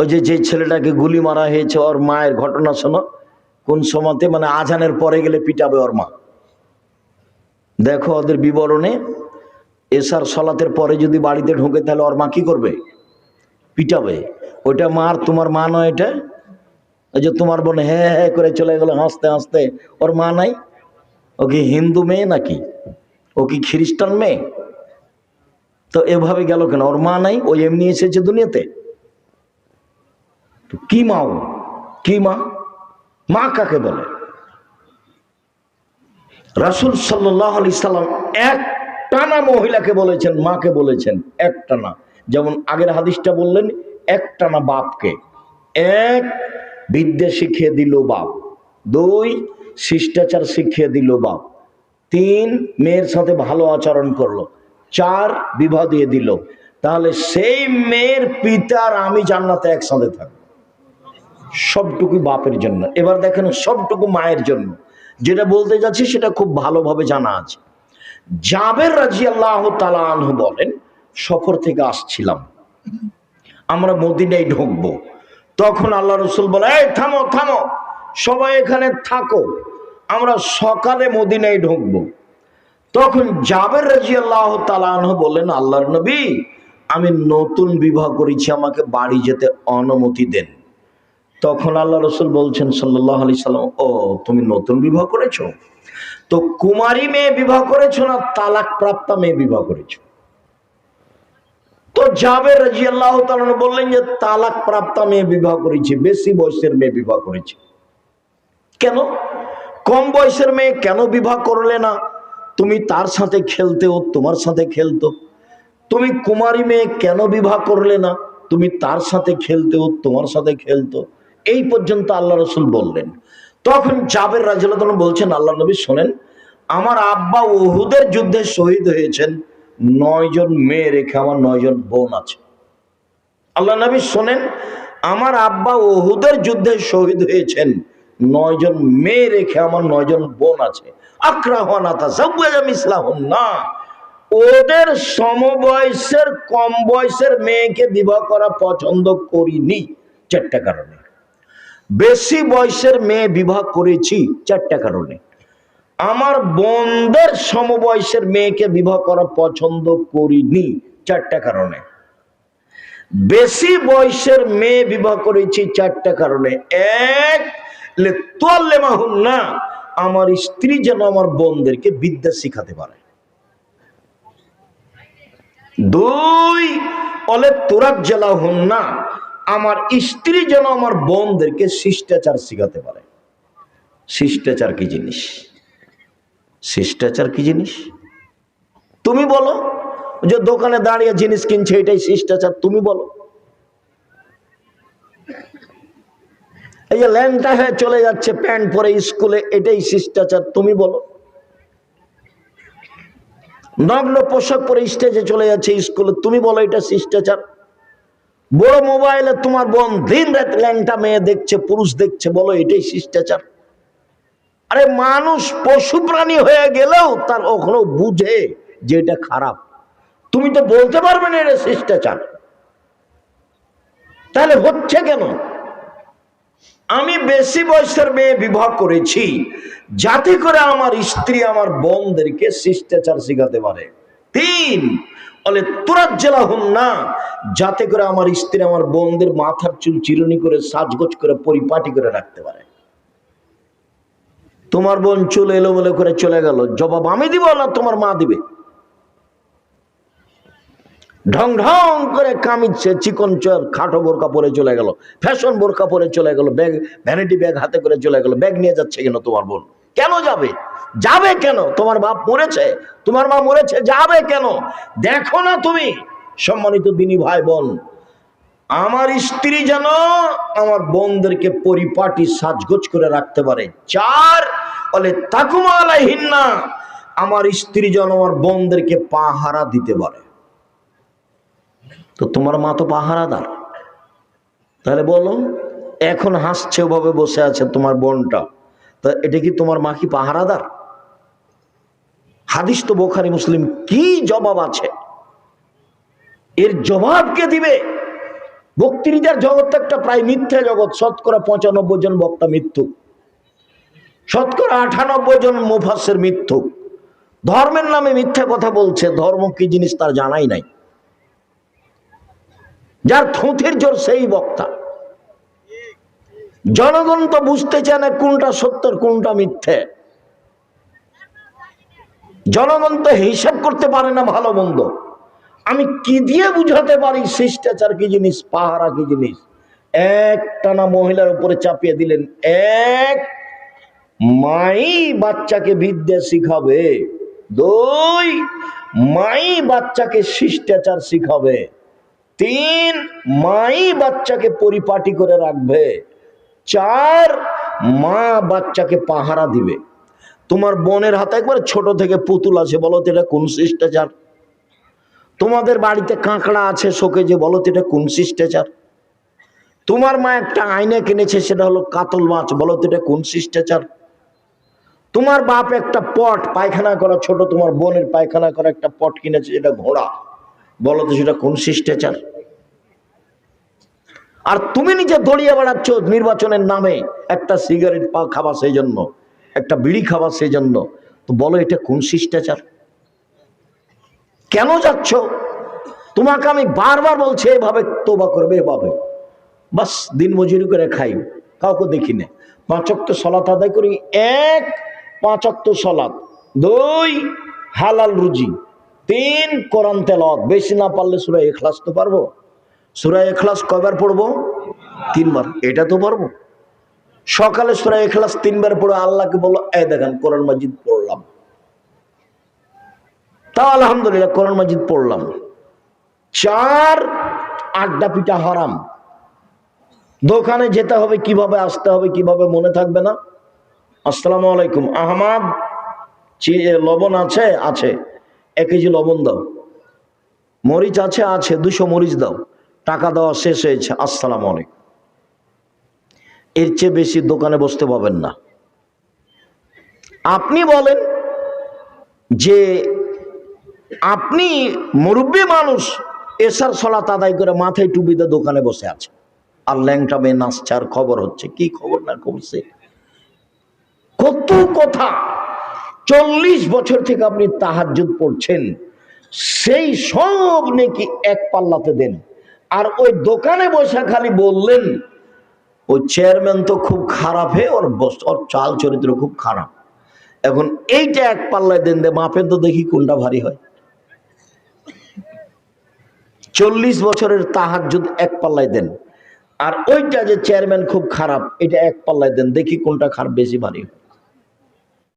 ওই যে যে ছেলেটাকে গুলি মারা হয়েছে ওর মায়ের ঘটনা শোনো। কোন সময়তে মানে আজানের পরে গেলে পিটাবে ওর মা। দেখো ওদের বিবরণে, এসার সলাতের পরে যদি বাড়িতে ঢোকে তাহলে ওর মা কি করবে? পিটাবে। ওইটা মার, তোমার মা নয় এটা? ওই যে তোমার বোন হ্যাঁ হ্যাঁ করে চলে গেল, হাসতে হাসতে। ওর মা নাই? ও কি হিন্দু মেয়ে নাকি? ও কি খ্রিস্টান মেয়ে? তো এভাবে গেল কেন? ওর মা নাই, ও এমনি এসেছে দুনিয়াতে? কি মা ও কি মা মা কাকে বলে? রাসুল সাল্লাহ আলি সাল্লাম এক টানা মহিলাকে বলেছেন, মাকে বলেছেন এক টানা যেমন আগের হাদিসটা বললেন এক টানা বাপকে। এক, বিদ্যা শিখিয়ে দিল বাপ। দুই, শিষ্টাচার শিখিয়ে দিল বাপ। তিন, মেয়ের সাথে ভালো আচরণ করল। চার, বিবাহ দিয়ে দিল। তাহলে সেই মেয়ের পিতার আমি জান্নাতে একসাথে থাকব। সবটুকু বাপের জন্য। এবার দেখেন সবটুকু মায়ের জন্য। যেটা বলতে যাচ্ছি সেটা খুব ভালোভাবে জানা আছে। জাবের রাজি আল্লাহ তালাহ বলেন, সফর থেকে আসছিলাম। আমরা মদিনায় ঢুকবো। তখন আল্লাহ রসুল বলে এই, থামো থামো। সবাই এখানে থাকো। আমরা সকালে মদিনায় ঢুকবো। তখন জাবের রাজি আল্লাহ তালাহ বলেন, আল্লাহর নবী, আমি নতুন বিবাহ করেছি, আমাকে বাড়ি যেতে অনুমতি দেন। তখন আল্লাহ রসুল বলছেন সাল্লাহ আলি সাল্লাম, ও, তুমি নতুন বিবাহ করেছ? তো কুমারী মেয়ে বিবাহ করেছ না তালাক প্রাপ্তা মেয়ে বিবাহ করেছ? তো যাবে রাজি বললেন যে তালাক প্রাপ্তা মেয়ে বিবাহ করেছি, বেশি বয়সের মেয়ে বিবাহ করেছি। কেন? কম বয়সের মেয়ে কেন বিবাহ করলে না? তুমি তার সাথে খেলতে ও তোমার সাথে খেলতো। তুমি কুমারী মেয়ে কেন বিবাহ করলে না? তুমি তার সাথে খেলতে ও তোমার সাথে খেলতো। এই পর্যন্ত আল্লাহ রসুল বললেন। তখন জাবের রাজিয়াল বলছেন, আল্লাহ নবী শোনেন, আমার আব্বা ওহুদের যুদ্ধে শহীদ হয়েছেন, নয় জন মেয়ে রেখে আমার নয় জন বোন আছে। আল্লাহ নবী শোনেন, আমার আব্বা ওহুদের যুদ্ধে শহীদ হয়েছেন, নয় জন মেয়ে রেখে আমার নয় জন বোন আছে। না ওদের সমবয়সের কম বয়সের মেয়েকে বিবাহ করা পছন্দ করিনি চারটা কারণে। বেশি বয়সের মেয়ে বিবাহ করেছি চারটা কারণে। আমার বোনদের সমবয়সের মেয়েকে বিবাহ করা পছন্দ করিনি চারটা কারণে। বেশি বয়সের মেয়ে বিবাহ করেছি চারটা কারণে। এক না, আমার স্ত্রী যেন আমার বোনদেরকে বিদ্যা শিখাতে পারে। দুই, অলে তোরাক জেলা হন না আমার স্ত্রী যেন আমার বোনদেরকে শিষ্টাচার শিখাতে পারে। শিষ্টাচার কি জিনিস? শিষ্টাচার কি জিনিস? তুমি বলো যে দোকানে দাঁড়িয়ে জিনিস কিনছে, এটাই শিষ্টাচার, তুমি বলো। এই যে ল্যাংটা হয়ে চলে যাচ্ছে, প্যান্ট পরে স্কুলে, এটাই শিষ্টাচার, তুমি বলো। নগ্ন পোশাক পরে স্টেজে চলে যাচ্ছে স্কুলে, তুমি বলো এটা শিষ্টাচার। বড় মোবাইলে তোমার বোন দিন রাত ল্যাংটা মেয়ে দেখছে, পুরুষ দেখছে, বলো এটাই শিষ্টাচার। আরে মানুষ পশু প্রাণী হয়ে গেলেও তার ওখানে বুঝে যে এটা খারাপ। তুমি তো বলতে পারবে না এটা শিষ্টাচার। তাহলে হচ্ছে কেন? আমি বেশি বয়সের মেয়ে বিবাহ করেছি, যাতে করে আমার স্ত্রী আমার বোনদেরকে শিষ্টাচার শিখাতে পারে। তিন বলে তোরা জেলা হন না যাতে করে আমার স্ত্রী আমার বোনদের মাথার চুল চিরুনি করে, সাজগোজ করে, পরিপাটি করে রাখতে পারে। তোমার বোন চুল এলোমেলো করে চলে গেল। জবাব আমি দিব না, তোমার মা দিবে। ঢং ঢং করে কামিচ্ছে চিকন চর খাটো বোরকা পরে চলে গেল, ফ্যাশন বোরকা পরে চলে গেল, ব্যাগ, ভ্যানিটি ব্যাগ হাতে করে চলে গেল, ব্যাগ নিয়ে যাচ্ছে কেন তোমার বোন? কেন যাবে? যাবে কেন? তোমার বাপ মরেছে। তোমার মা মরেছে, যাবে কেন? দেখো না তুমি, সম্মানিত দিনী ভাই বোন আমার স্ত্রী যেন আমার বোনদেরকে পরিপাটি, সাজগোজ করে রাখতে পারে। চার, বলে, তাকুমা আলাইহিন্না আমার স্ত্রী যেন আমার বোনদেরকে পাহারা দিতে পারে। তো তোমার মা তো পাহারাদার। তাহলে বলো, এখন হাসছে, ওভাবে বসে আছে তোমার বোনটা। তা এটা কি তোমার মা কি পাহারাদার? হাদিস তো বোখারি, মুসলিম, কি জবাব আছে? এর জবাব কে দিবে? বক্তৃতার জগৎ একটা প্রায় মিথ্যা জগৎ, শতকরা পঁচানব্বই জন বক্তা মৃত্যু। শতকরা আটানব্বই জন মুফাসের মৃত্যু। ধর্মের নামে মিথ্যা কথা বলছে, ধর্ম কি জিনিস তার জানাই নাই। যার থুথির জোর সেই বক্তা। জনগণ তো বুঝতে চায় না কোনটা সত্যর কোনটা মিথ্যে। জনগণ তো হিসাব করতে পারে না ভালো মন্দ। আমি কি দিয়ে বুঝাতে পারি শিষ্টাচার কি জিনিস, পাহারা কি জিনিস? এক টানা মহিলার উপরে চাপিয়ে দিলেন, এক মাই বাচ্চাকে বিদ্যা শিখাবে, দুই মাই বাচ্চাকে শিষ্টাচার শিখাবে, তিন মাই বাচ্চাকে পরিপাটি করে রাখবে, চার মা বাচ্চাকে পাহারা দিবে। তোমার বোনের হাতে একবার ছোট থেকে পুতুল আছে, বলো তো এটা কোন শিষ্টাচার? তোমাদের বাড়িতে কাঁকড়া আছে শোকে যে বলো তো এটা কোন শিষ্টাচার? তোমার মা একটা আয়না কিনেছে, সেটা হলো কাতল মাছ, বলো তো এটা কোন শিষ্টাচার? তোমার বাপ একটা পট, পায়খানা করা ছোট, তোমার বোনের পায়খানা করা একটা পট কিনেছে, যেটা ঘোড়া, বলো তো সেটা কোন শিষ্টাচার? আর তুমি নিজে দড়িয়ে বেড়াচ্ছ নির্বাচনের নামে একটা সিগারেট পা খাবা সেই জন্য। একটা বিড়ি খাবা সেই জন্য তো বলো, এটা কোন শিষ্টাচার? কেন যাচ্ছ? তোমাকে আমি বারবার বলছি, এভাবে তোবা করবে, এভাবে। বাস, দিন মজুরি করে খাই। কাউকে দেখি না। পাঁচক্ত সলাত আদায় করি। এক পাঁচক্ত সলাত। দুই, হালাল রুজি। তিন, কোরআন তেলত বেশি না পারলে সুরাই এখলাস তো পারব। সুরাই এখলাস কয়বার পড়ব? তিনবার। এটা তো পারব। সকালে সুরাই এখলাস তিনবার পড়ে আল্লাহকে বলো এ দেখেন, কোরআন মাজিদ পড়লাম। তাও আলহামদুলিল্লাহ কোরআন মাজিদ পড়লাম। চার আড্ডা পিঠা হারাম। দোকানে যেতে হবে, কীভাবে আসতে হবে, কীভাবে মনে থাকবে না? আসসালামু আলাইকুম। আহমাদ লবণ আছে? আছে। এক কেজি লবণ দাও। মরিচ আছে? আছে। দুশো মরিচ দাও। টাকা দেওয়া শেষ হয়েছে। আসসালামু আলাইকুম। এর চেয়ে বেশি দোকানে বসতে পাবেন না। আপনি বলেন যে আপনি মুরব্বী মানুষ, এসার সলাত আদায় করে মাথায় টুপিতে দোকানে বসে আছে আর ল্যাংটা মেয়ে নাচছে আর খবর হচ্ছে। কি খবর না খবরছে কত কথা। চল্লিশ বছর থেকে আপনি তাহাজ্জুদ পড়ছেন। সেই সব নাকি এক পাল্লাতে দেন। আর ওই দোকানে বসে খালি বললেন ওই চেয়ারম্যান তো খুব খারাপ হে, ওর ওর চাল চরিত্র খুব খারাপ। এখন এইটা এক পাল্লায় দেন দে, মাপের তো দেখি কোনটা ভারী হয়। চল্লিশ বছরের তাহার যদি এক পাল্লায় দেন। আর ওইটা যে চেয়ারম্যান খুব খারাপ, এটা এক পাল্লায় দেন, দেখি কোনটা খারাপ বেশি ভারী হয়।